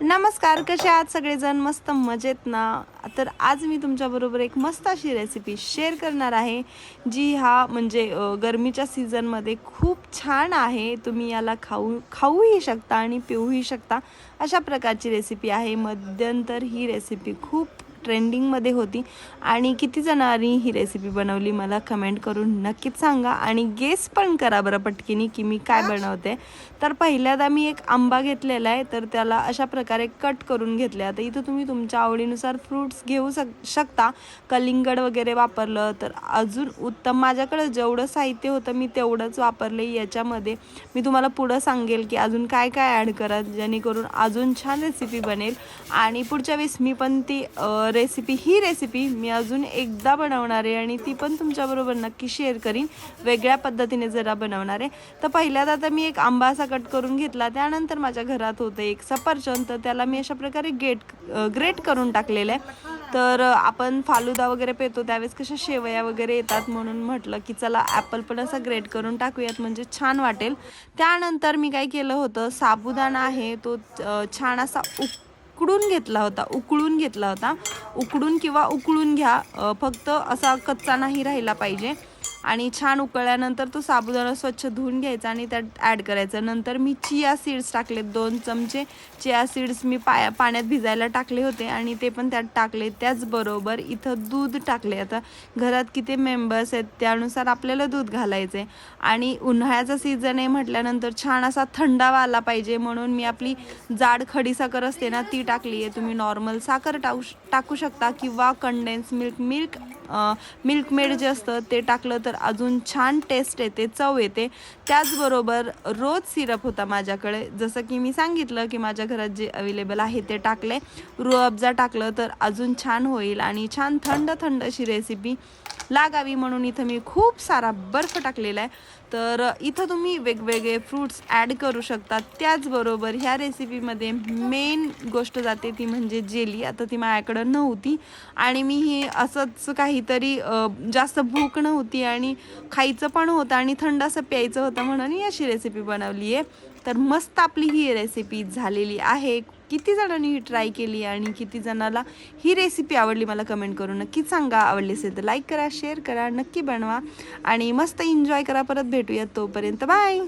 नमस्कार कसे आहात सगळेजण? मस्त मजेत ना? तर आज मी तुमच्याबरोबर एक मस्त अशी रेसिपी शेअर करणार आहे जी हा म्हणजे गरमीच्या सीझनमध्ये खूप छान आहे. तुम्ही याला खाऊ खाऊही शकता आणि पिऊही शकता. अशा प्रकारची रेसिपी आहे. मध्यंतर ही रेसिपी खूप ट्रेंडिंगमध्ये होती आणि किती जणांनी ही रेसिपी बनवली मला कमेंट करून नक्कीच सांगा. आणि गेस पण करा बरं पटकीनी की मी काय बनवते. तर पहिल्यांदा मी एक आंबा घेतलेला आहे. तर त्याला अशा प्रकारे कट करून घेतले. आता इथं तुम्ही तुमच्या आवडीनुसार फ्रूट्स घेऊ शक शकता. कलिंगड वगैरे वापरलं तर अजून उत्तम. माझ्याकडं जेवढं साहित्य होतं मी तेवढंच वापरले याच्यामध्ये. मी तुम्हाला पुढं सांगेल की अजून काय काय ॲड करा जेणेकरून अजून छान रेसिपी बनेल. आणि पुढच्या वेळेस मी पण ती रेसिपी ही रेसिपी मी अजून एकदा बनवणार आहे आणि ती पण तुमच्याबरोबर नक्की शेअर करीन. वेगळ्या पद्धतीने जरा बनवणार आहे. तर पहिल्यांदा आता मी एक आंबा असा कट करून घेतला. त्यानंतर माझ्या घरात होतं एक सफरचंद. तर त्याला मी अशा प्रकारे गेट ग्रेट करून टाकलेलं आहे. तर आपण फालुदा वगैरे पेतो त्यावेळेस कशा शेवया वगैरे येतात म्हणून म्हटलं की चला ॲपल पण असा ग्रेट करून टाकूयात म्हणजे छान वाटेल. त्यानंतर मी काय केलं होतं साबुदाणा आहे तो छान असा उकडून घेतला होता उकळून घेतला होता. उकडून किंवा उकळून घ्या फक्त असा कच्चा नाही राहिला पाहिजे. आणि छान उकळल्यानंतर तो साबुदाणा स्वच्छ धुवून घ्यायचा आणि त्यात ॲड करायचं. नंतर मी चिया सीड्स टाकले. दोन चमचे चिया सीड्स मी पाया पाण्यात भिजायला टाकले होते आणि ते पण त्यात टाकले. त्याचबरोबर इथं दूध टाकले. आता घरात किती मेंबर्स आहेत त्यानुसार आपल्याला दूध घालायचे आणि उन्हाळ्याचा सीझन आहे म्हटल्यानंतर छान असा थंडावा आला पाहिजे. म्हणून मी आपली जाड खडी साखर असते ना ती टाकली आहे. तुम्ही नॉर्मल साखर टाकू टाकू शकता किंवा कंडेन्स मिल्क मिल्क मिल्कमेड जे असतं ते टाकलं तर अजून छान टेस्ट येते चव येते. त्याचबरोबर रोज सिरप होता माझ्याकडे. जसं की मी सांगितलं की माझ्या घरात जे अवेलेबल आहे ते टाकले. रुअबजा टाकलं तर अजून छान होईल आणि छान थंड थंड अशी रेसिपी लागावी म्हणून इथं मी खूप सारा बर्फ टाकलेला आहे. तर इथं तुम्ही वेगवेगळे फ्रूट्स ॲड करू शकता. त्याचबरोबर ह्या रेसिपीमध्ये मेन गोष्ट जाते ती म्हणजे जेली आता ती माझ्याकडं नव्हती. आणि मी ही असंच काहीतरी जास्त भूक नव्हती आणि खायचं पण होतं आणि थंड असं प्यायचं होतं म्हणून ही अशी रेसिपी बनवली आहे. तर मस्त आपली ही रेसिपी झालेली आहे. किती जणांनी ही ट्राय केली आणि किती जणाला ही रेसिपी आवडली मला कमेंट करून नक्कीच सांगा. आवडली असेल तर लाईक करा शेअर करा नक्की बनवा. आणि मस्त एन्जॉय करा. परत भेट. भेटूयात तोपर्यंत बाय